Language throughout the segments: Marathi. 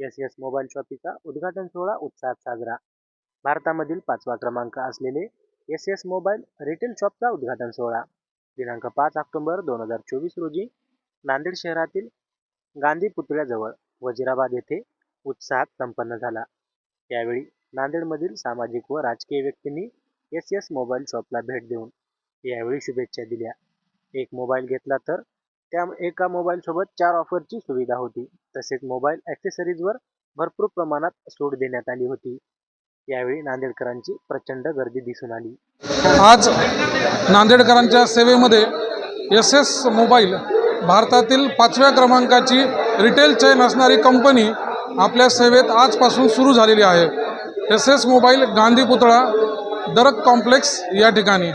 एस एस मोबाईल शॉपीचा उद्घाटन सोहळा उत्साहात साजरा. भारतामधील पाचवा क्रमांक असलेले एस एस मोबाईल रिटेल शॉपचा उद्घाटन सोहळा. दिनांक पाच ऑक्टोबर दोन हजार चोवीस रोजी नांदेड शहरातील गांधी पुतळ्याजवळ वजिराबाद येथे उत्साहात संपन्न झाला. यावेळी नांदेडमधील सामाजिक व राजकीय व्यक्तींनी एस एस मोबाईल शॉपला भेट देऊन यावेळी शुभेच्छा दिल्या. एक मोबाईल घेतला तर त्या एका मोबाईलसोबत चार ऑफरची सुविधा होती. तसेच मोबाईल ॲक्सेसरीजवर भरपूर प्रमाणात सूट देण्यात आली होती. यावेळी नांदेडकरांची प्रचंड गर्दी दिसून आली. आज नांदेडकरांच्या सेवेमध्ये एस एस मोबाईल भारतातील पाचव्या क्रमांकाची रिटेल चेन असणारी कंपनी आपल्या सेवेत आजपासून सुरू झालेली आहे. एस एस मोबाईल गांधी पुतळा दरक कॉम्प्लेक्स या ठिकाणी.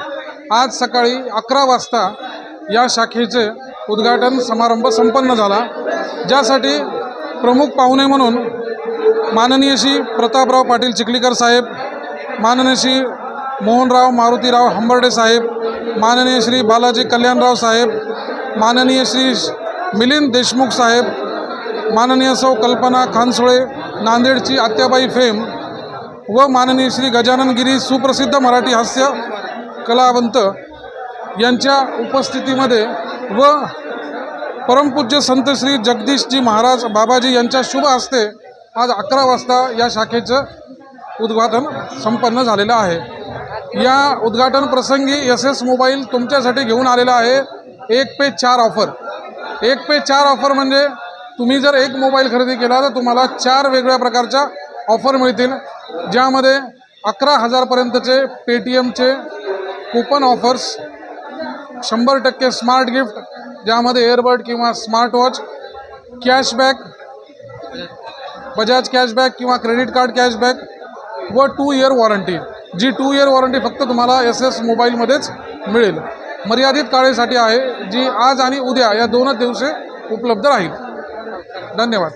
आज सकाळी अकरा वाजता या शाखेचे उद्घाटन समारंभ संपन्न झाला. ज्यासाठी प्रमुख पाहुणे म्हणून माननीय श्री प्रतापराव पाटील चिखलीकर साहेब माननीय श्री मोहनराव मारुतीराव हंबर्डे साहेब माननीय श्री बालाजी कल्याणराव साहेब माननीय श्री मिलिंद देशमुख साहेब माननीय सौ कल्पना खानसोळे नांदेडची आत्याबाई फेम व माननीय श्री गजानन गिरी सुप्रसिद्ध मराठी हास्य कलावंत यांच्या उपस्थितीमध्ये व परमपूज्य संत श्री जगदीशजी महाराज बाबाजी यांच्या शुभ हस्ते आज अकरा वाजता या शाखेचं उद्घाटन संपन्न झालेलं आहे. या उद्घाटन प्रसंगी एस एस मोबाईल तुमच्यासाठी घेऊन आलेला आहे. एक पे चार ऑफर एक पे चार ऑफर म्हणजे तुम्ही जर एक मोबाईल खरेदी केला तर तुम्हाला चार वेगळ्या प्रकारच्या ऑफर मिळतील. ज्यामध्ये अकरा हजारपर्यंतचे पेटीएमचे कुपन ऑफर्स शंभर टक्के स्मार्ट गिफ्ट ज्यामध्ये एअरबड किंवा smart watch cashback Bajaj cashback किंवा क्रेडिट कार्ड कॅशबॅक व टू इयर वॉरंटी जी टू इयर वॉरंटी फक्त तुम्हाला एस एस मोबाईलमध्येच मिळेल. मर्यादित काळेसाठी आहे जी आज आणि उद्या या दोनच दिवशी उपलब्ध राहील. धन्यवाद.